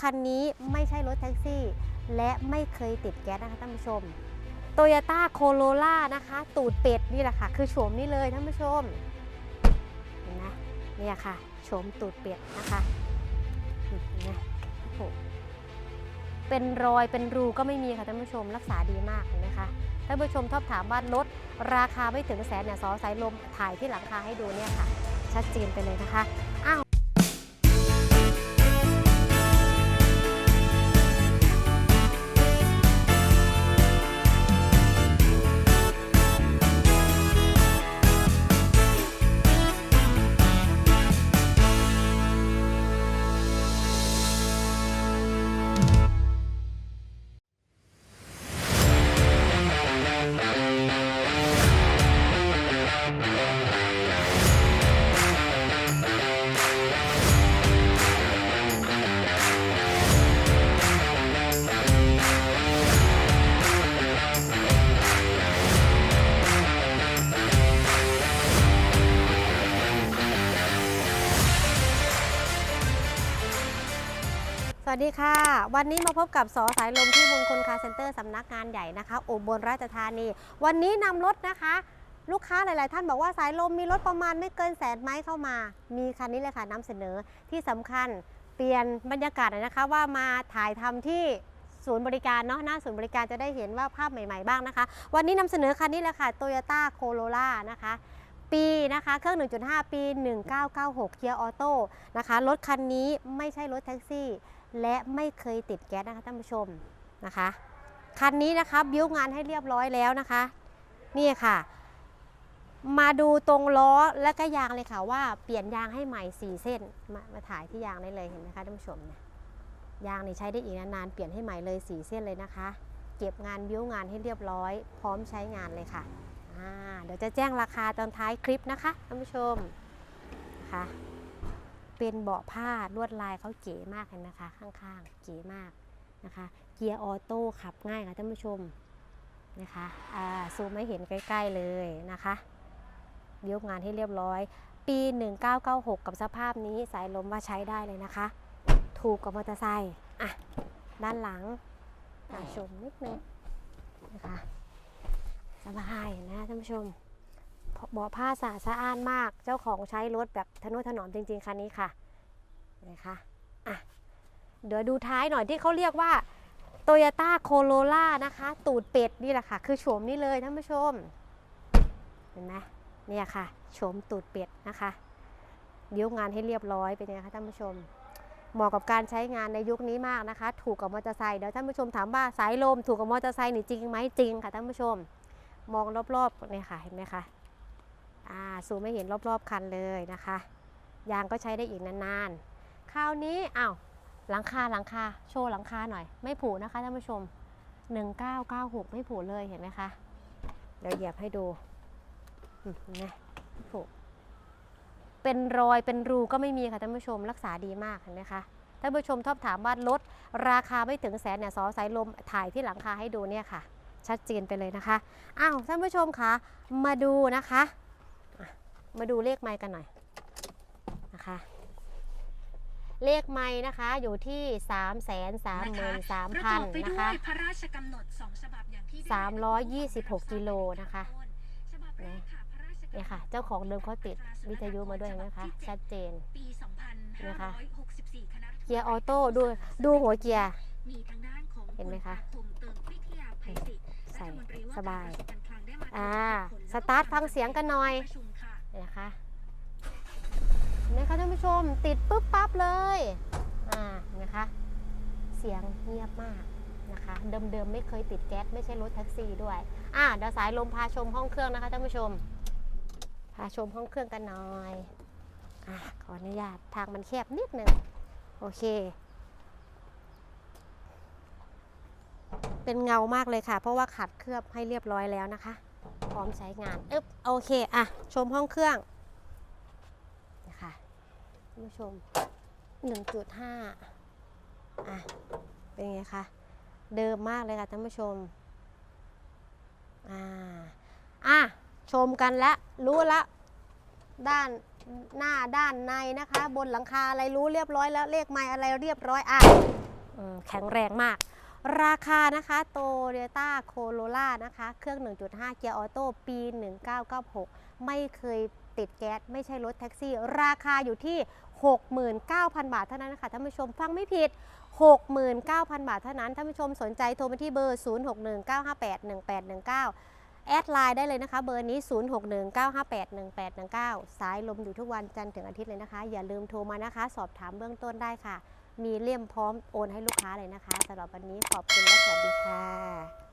คันนี้ไม่ใช่รถแท็กซี่ และไม่เคยติดแก๊สนะคะท่านผู้ชมโตโยต้าโคโรล่านะคะ ตูดเป็ดนี่แหละค่ะ คือโฉมนี่เลยท่านผู้ชมเห็นไหมเนี่ยค่ะโฉมตูดเป็ดนะคะเห็นไหมโอ้โหเป็นรอยเป็นรูก็ไม่มีค่ะท่านผู้ชมรักษาดีมากเห็นไหมคะท่านผู้ชมชอบถามว่ารถราคาไม่ถึงแสนเนี่ยซอสายลมถ่ายที่หลังคาให้ดูเนี่ยค่ะ ชัดเจนไปเลยนะคะ วสวัสดีค่ะ วันนี้มาพบกับสอสายลมที่มงคลคาเซ็นเตอร์สำนักงานใหญ่นะคะอุบลราชธานี วันนี้นำรถนะคะ ลูกค้าหลาย ๆ ท่านบอกว่าสายลมมีรถประมาณไม่เกินแสนไม้เข้ามา มีคันนี้เลยค่ะนำเสนอที่สำคัญเปลี่ยนบรรยากาศหน่อยนะคะว่ามาถ่ายทำที่ศูนย์บริการเนาะหน้าศูนย์บริการจะได้เห็นว่าภาพใหม่ ๆ บ้างนะคะ วันนี้นำเสนอคันนี้เลยค่ะ Toyota Corolla นะคะ ปีนะคะเครื่อง 1.5 ปี 1996เกียร์ออโต้นะคะรถคันนี้ไม่ใช่รถแท็กซี่ และไม่เคยติดแก๊สนะคะท่านผู้ชมนะคะคันนี้นะคะบิ้วงานให้เรียบร้อยแล้วนะคะนี่ค่ะ มาดูตรงล้อและก็ยางเลยค่ะว่าเปลี่ยนยางให้ใหม่4เส้นมามาถ่ายที่ยางได้เลยเห็นไหมคะท่านผู้ชมเนี่ยยางนี่ใช้ได้อีกนานๆเปลี่ยนให้ใหม่เลย4เส้นเลยนะคะ เก็บงานบิ้วงานให้เรียบร้อย พร้อมใช้งานเลยค่ะ เดี๋ยวจะแจ้งราคาตอนท้ายคลิปนะคะท่านผู้ชมนะคะเป็นเบาะผ้าลวดลายเขาเก๋มากเลยนะคะข้างๆเก๋มากนะคะ เกียร์ออโต้ขับง่ายค่ะท่านผู้ชมนะคะซูมให้เห็นใกล้ ๆเลยนะคะยกงานให้เรียบร้อย ปี 1996 กับสภาพนี้สายลมว่าใช้ได้เลยนะคะ ถูกกับมอเตอร์ไซค์อะด้านหลังชมนิดนึงนะคะ สบายนะท่านผู้ชมเบาผ้าสะอาดสะอ้านมาก เจ้าของใช้รถแบบทนุถนอมจริง ๆคันนี้ค่ะนะคะอะ เดี๋ยวดูท้ายหน่อยที่เขาเรียกว่า Toyota Corolla นะคะ ตูดเป็ดนี่แหละค่ะ คือโฉมนี่เลยท่านผู้ชม เห็นไหมเนี่ยค่ะโฉมตูดเป็ดนะคะเดี๋ยวงานให้เรียบร้อยเป็นยังไงคะท่านผู้ชม เหมาะกับการใช้งานในยุคนี้มากนะคะ ถูกกับมอเตอร์ไซค์เดี๋ยวท่านผู้ชมถามว่าสายลมถูกกับมอเตอร์ไซค์นี่จริงไหมจริงค่ะท่านผู้ชม มองรอบๆเนี่ยค่ะเห็นไหมคะอ่าซูมไม่เห็นรอบๆคันเลยนะคะ ยางก็ใช้ได้อีกนานๆ คราวนี้อ้าวหลังคาหลังคาโชว์หลังคาหน่อย ไม่ผูนะคะท่านผู้ชม 1996 ไม่ผูเลยเห็นไหมคะเดี๋ยวเหยียบให้ดูนี่ผูเป็นรอยเป็นรูก็ไม่มีค่ะท่านผู้ชมรักษาดีมากเห็นไหมคะท่านผู้ชมชอบถามว่ารถราคาไม่ถึงแสนเนี่ยซอสายลมถ่ายที่หลังคาให้ดูเนี่ยค่ะ ชัดเจนไปเลยนะคะ อ้าวท่านผู้ชมคะมาดูนะคะ มาดูเลขไม้กันหน่อยนะคะ เลขไม้นะคะอยู่ที่3 3 3 3 0 0ประกอบไป0นะด้วคะยพระราชกำหนดสองฉบับอย่างที่ได้326กิโลนะคะฉบับแรกค่ะพระราชกำหนดเนี่ยค่ะ เจ้าของเดิมเขาติดวิทยุมาด้วยนะคะ ชัดเจนปีนะคะ2564คณะรัฐมนตรีเกียร์ออโต้ดูดูหัวเกียร์มีทางด้านของเห็นไหมคะ ณอาคมเติมวิทยาภัยศิษฐ์ใส่รัฐมนตรีว่าสบายการกระทรวงการคลังได้มาอ่าตรวจสตาร์ทฟังเสียงกันหน่อยประชุมค่ะเนี่ยนะคะเห็นไหมคะท่านผู้ชมติดปุ๊บปั๊บเลย อ่าเห็นไหมคะ เสียงเงียบมากนะคะ เดิมๆไม่เคยติดแก๊สไม่ใช่รถแท็กซี่ด้วย อ่าเดี๋ยวสายลมพาชมห้องเครื่องนะคะท่านผู้ชม พาชมห้องเครื่องกันหน่อย อะขออนุญาตทางมันแคบนิดหนึ่งโอเค เป็นเงามากเลยค่ะ เพราะว่าขัดเคลือบให้เรียบร้อยแล้วนะคะ พร้อมใช้งานอึ๊บโอเคอะชมห้องเครื่องนะคะท่านผู้ชม 1.5 อะ เป็นไงคะ เดิมมากเลยค่ะท่านผู้ชม อ่า อะ ชมกันแล้วรู้ละ ด้านหน้าด้านในนะคะ บนหลังคาอะไรรู้เรียบร้อยแล้ว เลขไม้อะไรเรียบร้อย อะแข็งแรงมาก ราคานะคะโตโยต้าโคโรล่านะคะ เครื่อง 1.5 เกียร์ออโต้ปี 1996 ไม่เคยติดแก๊ส ไม่ใช่รถแท็กซี่ ราคาอยู่ที่ 69,000 บาทเท่านั้นนะคะท่านผู้ชมฟังไม่ผิด 69,000 บาทเท่านั้นท่านผู้ชมสนใจโทรมาที่เบอร์ 0619581819แอดไลน์ได้เลยนะคะเบอร์นี้ 0619581819 สายลมอยู่ทุกวันจันทร์ถึงอาทิตย์เลยนะคะ อย่าลืมโทรมานะคะ สอบถามเบื้องต้นได้ค่ะ มีเล่มพร้อมโอนให้ลูกค้าเลยนะคะสำหรับวันนี้ขอบคุณและสวัสดีค่ะ